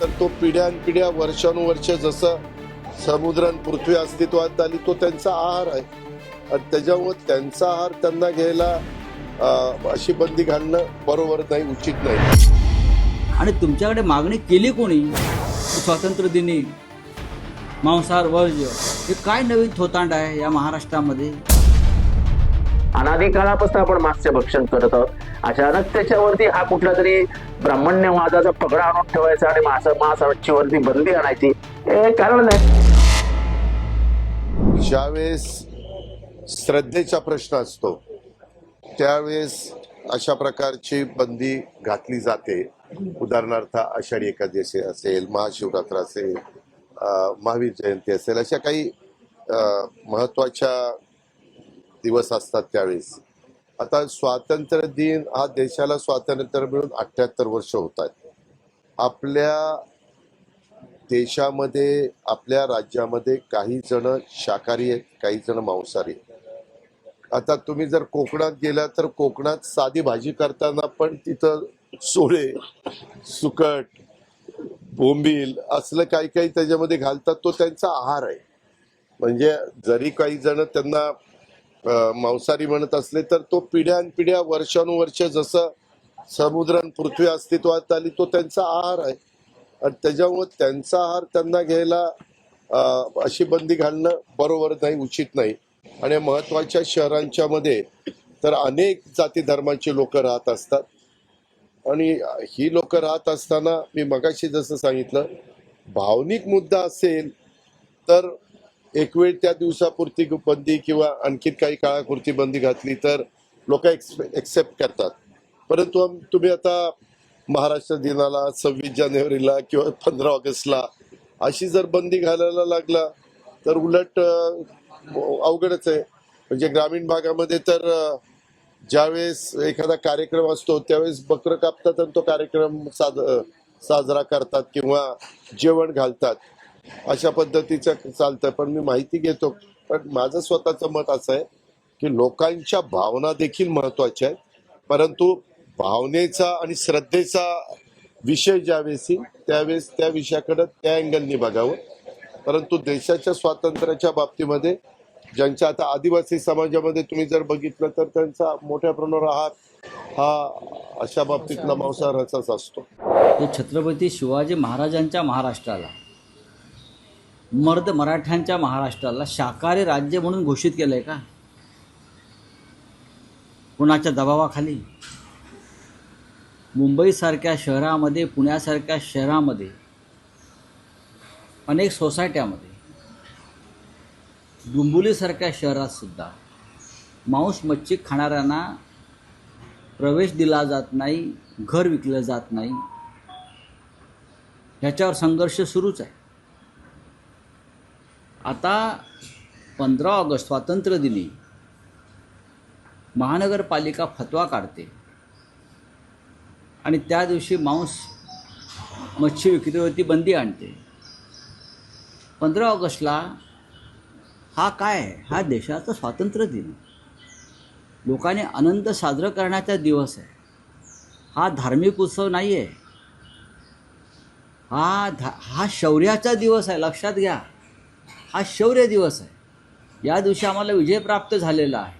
तर तो पिढ्यानपिढ्या वर्षानुवर्ष जसं समुद्रान पृथ्वी अस्तित्वात आली तो त्यांचा आहार आहे. आणि त्याच्यामुळे त्यांचा आहार त्यांना घ्यायला अशी बंदी घालणं बरोबर नाही उचित नाही. आणि तुमच्याकडे मागणी केली कोणी? स्वातंत्र्य दिनी मांसाहार वर्ज्य हे काय नवीन थोतांड आहे या महाराष्ट्रामध्ये? अनादी काळापासून आपण मागचे भक्षण करत आहोत. अचानक त्याच्यावरती हा कुठला तरी ब्राह्मण्यवादाचा पगडा आणून ठेवायचा आणि मास मासाची वरती बंदी आणायची हे कारण नाही. ज्यावेळेस श्रद्धेचा प्रश्न असतो त्यावेळेस अशा प्रकारची बंदी घातली जाते. उदाहरणार्थ आषाढी एकादशी असेल महाशिवरात्र असेल महावीर जयंती असेल अशा काही अं, महत्त्वाच्या दिवस असतात त्यावेळेस. आता स्वातंत्र्य दिन हा देशाला स्वातंत्र्य मिळून अठ्ठ्याहत्तर वर्ष होत आहेत. आपल्या देशामध्ये आपल्या राज्यामध्ये काही जण शाकाहारी आहेत काही जण मांसाहारी आहेत. आता तुम्ही जर कोकणात गेला तर कोकणात साधी भाजी करताना पण तिथं सोळे सुकट बोंबील असलं काही काही त्याच्यामध्ये घालतात तो त्यांचा आहार आहे. म्हणजे जरी काही जण त्यांना मांसाहारी म्हणत असले तर तो पिढ्यानपिढ्या वर्षानुवर्ष जसं समुद्र पृथ्वी अस्तित्वात आली तो त्यांचा आहार आहे. आणि त्याच्यामुळे त्यांचा आहार त्यांना घ्यायला अशी बंदी घालणं बरोबर नाही उचित नाही. आणि महत्त्वाच्या शहरांच्या मध्ये तर अनेक जाती धर्माचे लोक राहत असतात. आणि ही लोक राहत असताना मी मगाशी जसं सांगितलं भावनिक मुद्दा असेल तर एक वेळ त्या दिवसापुरती बंदी किंवा आणखीन काही काळापुरती बंदी घातली तर लोक एक्सेप्ट करतात. परंतु तुम्ही आता महाराष्ट्र दिनाला सव्वीस जानेवारीला किंवा पंधरा ऑगस्टला अशी जर बंदी घालायला लागला तर उलट अवघडच आहे. म्हणजे ग्रामीण भागामध्ये तर ज्यावेळेस एखादा कार्यक्रम असतो त्यावेळेस बकरं कापतात आणि तो कार्यक्रम साज साजरा करतात किंवा जेवण घालतात. अशा पद्धतीचं चालतं पण मी माहिती घेतो. पण माझं स्वतःचं मत असं आहे की लोकांच्या भावना देखील महत्त्वाच्या आहेत. परंतु भावनेचा आणि श्रद्धेचा विषय ज्यावेळेस येईल त्यावेळेस त्या विषयाकडे त्या अँगलनी बघावं. परंतु देशाच्या स्वातंत्र्याच्या बाबतीमध्ये ज्यांच्या आता आदिवासी समाजामध्ये तुम्ही जर बघितलं तर त्यांचा मोठ्या प्रमाणावर आहार हा अशा बाबतीतला मांसाहाराचाच असतो. छत्रपती शिवाजी महाराजांच्या महाराष्ट्राला मर्द मराठ्यांच्या महाराष्ट्राला शाकाहारी राज्य म्हणून घोषित केलं आहे का? कुणाच्या दबावाखाली? मुंबईसारख्या शहरामध्ये पुण्यासारख्या शहरामध्ये अनेक सोसायट्यामध्ये डुंबुलीसारख्या शहरात सुद्धा मांस मच्छी खाणाऱ्यांना प्रवेश दिला जात नाही घर विकलं जात नाही. ह्याच्यावर संघर्ष सुरूच आहे. आता पंधरा ऑगस्ट स्वातंत्र्य दिनी महानगरपालिका फतवा काढते. आणि त्या दिवशी मांस मच्छी विक्रीवरती बंदी आणते. पंधरा ऑगस्टला हा काय आहे? हा देशाचा स्वातंत्र्य दिन लोकांनी आनंद साजरा करण्याचा दिवस आहे. हा धार्मिक उत्सव नाही आहे हा धा हा शौर्याचा दिवस आहे. लक्षात घ्या. हा शौर्य दिवस आहे. या दिवशी आम्हाला विजय प्राप्त झालेला आहे.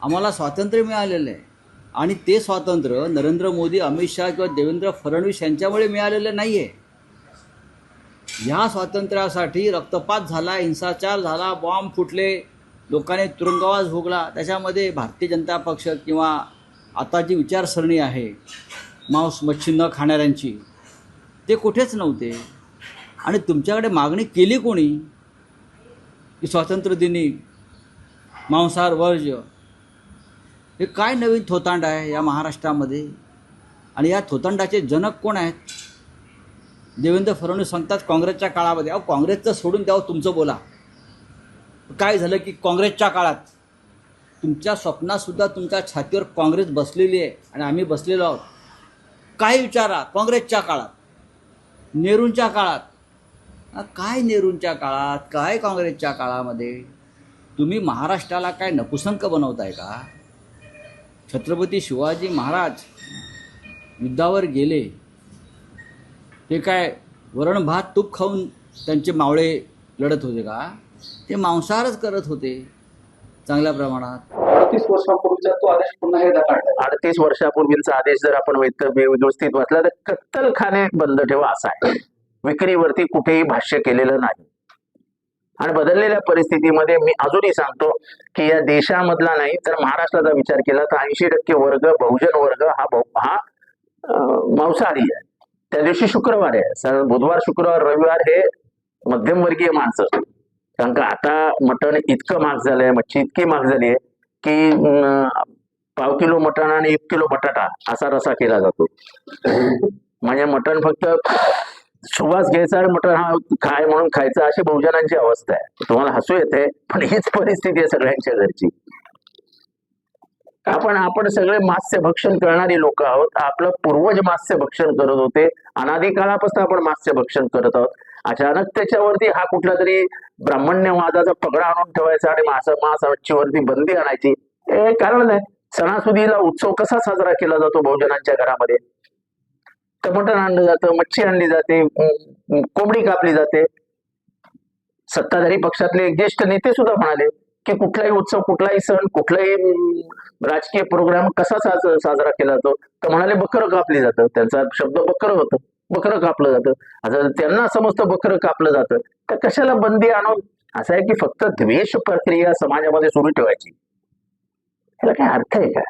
आम्हाला स्वातंत्र्य मिळालेलं आहे. आणि ते स्वातंत्र्य नरेंद्र मोदी अमित शहा किंवा देवेंद्र फडणवीस यांच्यामुळे मिळालेलं नाही आहे ह्या स्वातंत्र्यासाठी रक्तपात झाला हिंसाचार झाला बॉम्ब फुटले लोकांनी तुरुंगवास भोगला. त्याच्यामध्ये भारतीय जनता पक्ष किंवा आता जी विचारसरणी आहे मांस मच्छी न खाणाऱ्यांची ते कुठेच नव्हते. आणि तुमच्याकडे मागणी केली कोणी? की स्वातंत्र्यदिनी मांसाहार वर्ज्य हे काय नवीन थोतांड आहे या महाराष्ट्रामध्ये? आणि या थोतांडाचे जनक कोण आहेत? देवेंद्र फडणवीस सांगतात काँग्रेसच्या काळामध्ये अहो काँग्रेसचं सोडून द्यावं तुमचं बोला. काय झालं की काँग्रेसच्या काळात? तुमच्या स्वप्नातसुद्धा तुमच्या छातीवर काँग्रेस बसलेली आहे आणि आम्ही बसलेलो आहोत. काय विचारा काँग्रेसच्या काळात नेहरूंच्या काळात काय नेहरूंच्या काळात काय काँग्रेसच्या काळामध्ये? तुम्ही महाराष्ट्राला काय नपुसंक बनवताय का? छत्रपती शिवाजी महाराज युद्धावर गेले ते काय वरण भात तूप खाऊन त्यांचे मावळे लढत होते का? ते मांसाहारच करत होते चांगल्या प्रमाणात. अडतीस वर्षांपूर्वीचा तो आदेश पुन्हा एकदा काढला. अडतीस वर्षापूर्वीचा आदेश जर आपण व्यवस्थित वाचला तर कत्तलखाने बंद ठेवा असा आहे. विक्रीवरती कुठेही भाष्य केलेलं नाही. आणि बदललेल्या परिस्थितीमध्ये मी अजूनही सांगतो की या देशामधला नाही तर महाराष्ट्राचा विचार केला तर ऐंशी टक्के वर्ग बहुजन वर्ग हा बहु- हा मांसाहारी आहे. त्या दिवशी शुक्रवार आहे. सर बुधवार शुक्रवार रविवार हे मध्यमवर्गीय माणसं. कारण का आता मटण इतकं महाग झालंय मच्छी इतकी महाग झाली आहे की पाव किलो मटण आणि एक किलो बटाटा असा रसा केला जातो. म्हणजे मटण फक्त सुवास घ्यायचा आणि हा खाय म्हणून खायचा अशी बहुजनांची अवस्था आहे. तुम्हाला हसू येते पण हीच परिस्थिती आहे सगळ्यांच्या घरची. आपण आपण सगळे मास्य भक्षण करणारी लोक आहोत. आपलं पूर्वज मास्य भक्षण करत होते. अनादी काळापासून आपण मास्य भक्षण करत आहोत. अचानक त्याच्यावरती हा कुठला तरी ब्राह्मण्यवादाचा पगडा आणून ठेवायचा आणि मास मास बंदी आणायची. हे कारण नाही सणासुदीला उत्सव कसा साजरा केला जातो बहुजनांच्या घरामध्ये? टमाटर आणलं जातं मच्छी आणली जाते कोंबडी कापली जाते. सत्ताधारी पक्षातले ज्येष्ठ नेते सुद्धा म्हणाले की कुठलाही उत्सव कुठलाही सण कुठलाही राजकीय प्रोग्राम कसा साज- साजरा केला जातो? तर म्हणाले बकरं कापली जातं. त्यांचा शब्द बकरं होतं. बकरं कापलं जातं. आता त्यांना समजतं बकरं कापलं जातं. तर कशाला बंदी आणून? असं आहे की फक्त द्वेष प्रक्रिया समाजामध्ये सुरू ठेवायची. ह्याला काय अर्थ आहे का?